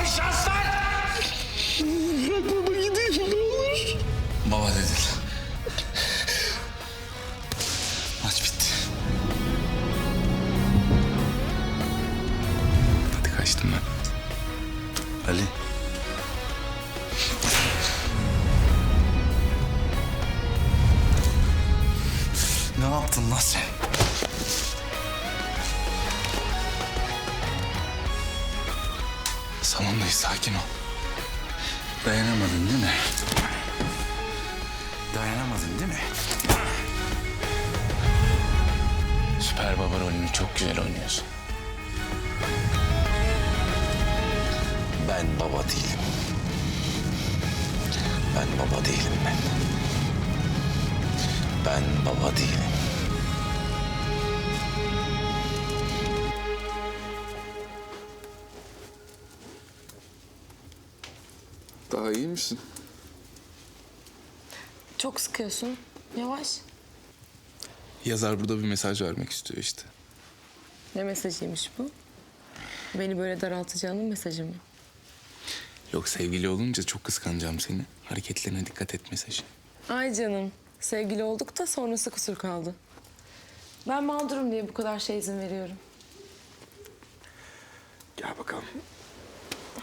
Son şanslar. Bırak baba gideyim ne olur. Baba dedin. Maç bitti. Hadi kaçtım ben. Ali. Ne yaptın lan sen? Salondayız sakin ol. Dayanamadın değil mi? Dayanamadın değil mi? Süper baba rolünü çok güzel oynuyorsun. Ben baba değilim. Ben baba değilim ben. Ben baba değilim. Daha iyi misin? Çok sıkıyorsun. Yavaş. Yazar burada bir mesaj vermek istiyor işte. Ne mesajıymış bu? Beni böyle daraltacağının mesajı mı? Yok sevgili olunca çok kıskanacağım seni. Hareketlerine dikkat et mesajı. Ay canım. Sevgili olduk da sonrası kusur kaldı. Ben mağdurum diye bu kadar şey izin veriyorum. Gel bakalım.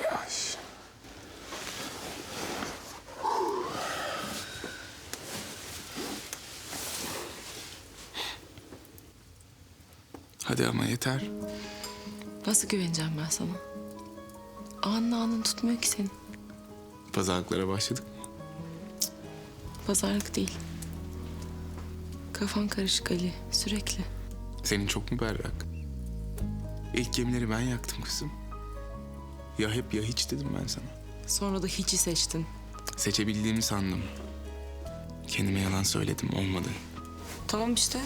Yavaş. Hadi ama yeter. Nasıl güveneceğim ben sana? Anın anın tutmuyor ki seni. Pazarlıklara başladık mı? Pazarlık değil. Kafan karışık Ali. Sürekli. Senin çok mu berrak? İlk gemileri ben yaktım kızım. Ya hep ya hiç dedim ben sana. Sonra da hiçi seçtin. Seçebildiğimi sandım. Kendime yalan söyledim olmadı. Tamam işte.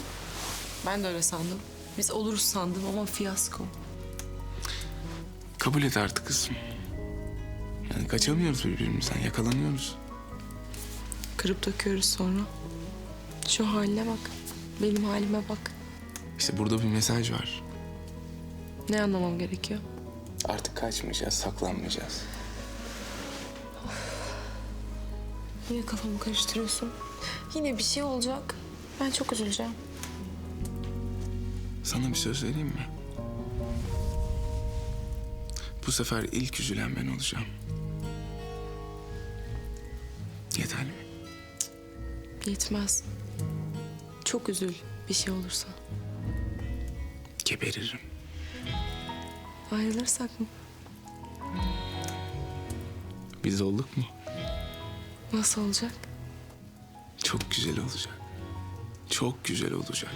Ben de öyle sandım. Biz oluruz sandım ama fiyasko. Kabul et artık kızım. Yani kaçamıyoruz birbirimizden, yakalanıyoruz. Kırıp döküyoruz sonra. Şu haline bak. Benim halime bak. İşte burada bir mesaj var. Ne anlamam gerekiyor? Artık kaçmayacağız, saklanmayacağız. Yine kafamı karıştırıyorsun. Yine bir şey olacak. Ben çok üzüleceğim. Sana bir söz vereyim mi? Bu sefer ilk üzülen ben olacağım. Yeter mi? Yetmez. Çok üzül bir şey olursa. Geberirim. Ayrılırsak mı? Biz olduk mu? Nasıl olacak? Çok güzel olacak. Çok güzel olacak.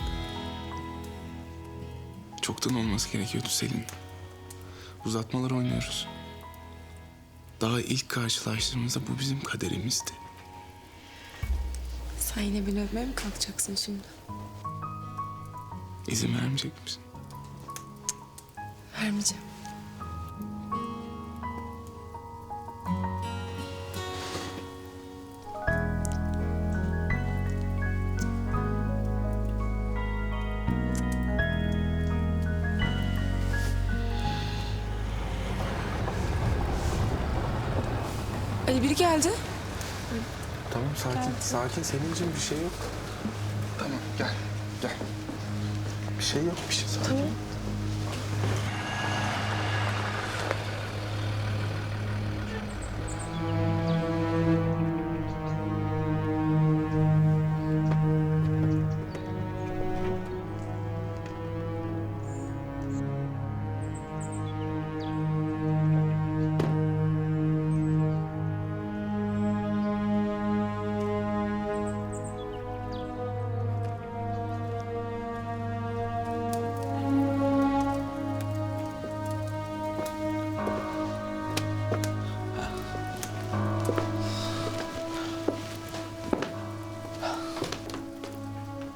Çoktan olması gerekiyordu Selin. Uzatmalar oynuyoruz. Daha ilk karşılaştığımızda bu bizim kaderimizdi. Sen yine beni öpmeye mi kalkacaksın şimdi? İzin vermeyecek misin? Vermeyeceğim. Ali biri geldi. Tamam sakin, sakin. Senin için bir şey yok. Tamam gel, gel. Bir şey yok, bir şey sakin. Tamam.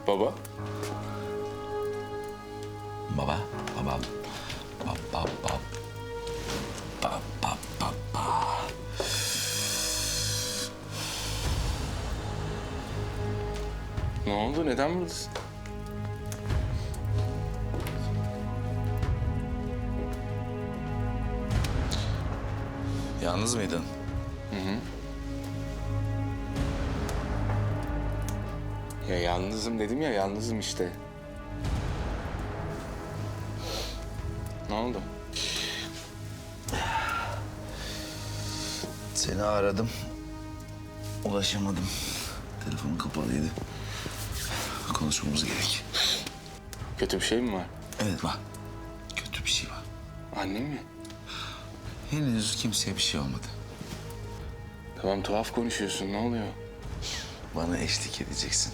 Baba. Baba, babam. Bab, bab, bab. Bab, bab, bab, bab. Ne oldu? Neden buradasın? Yalnız mıydın? Ya yalnızım dedim ya, yalnızım işte. Ne oldu? Seni aradım. Ulaşamadım. Telefonun kapalıydı. Konuşmamız gerek. Kötü bir şey mi var? Evet var. Kötü bir şey var. Annem mi? Henüz kimseye bir şey olmadı. Tamam tuhaf konuşuyorsun. Ne oluyor? Bana eşlik edeceksin.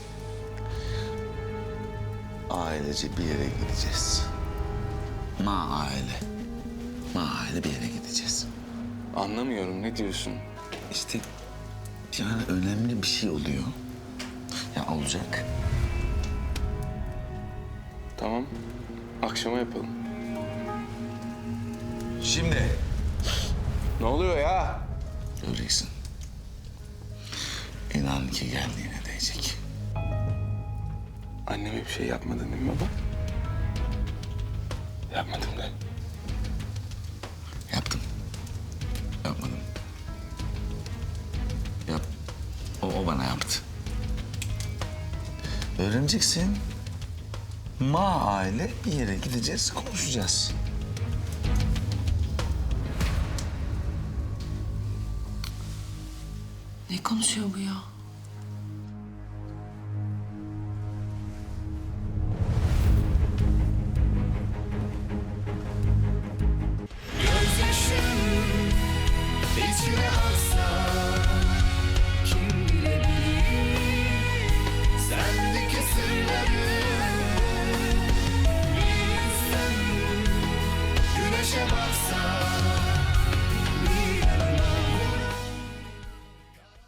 Ailece bir yere gideceğiz. Ma aile. Ma aile bir yere gideceğiz. Anlamıyorum. Ne diyorsun? İşte yani önemli bir şey oluyor. Ya olacak. Tamam. Akşama yapalım. Şimdi. Ne oluyor ya? Göreceksin. İnan ki geldiğine değecek. Anneme bir şey yapmadın değil mi baba? Yapmadım de. Yaptım. Yapmadım. Yap. O, o bana yaptı. Öğreneceksin. Ma aile bir yere gideceğiz, konuşacağız. Ne konuşuyor bu ya?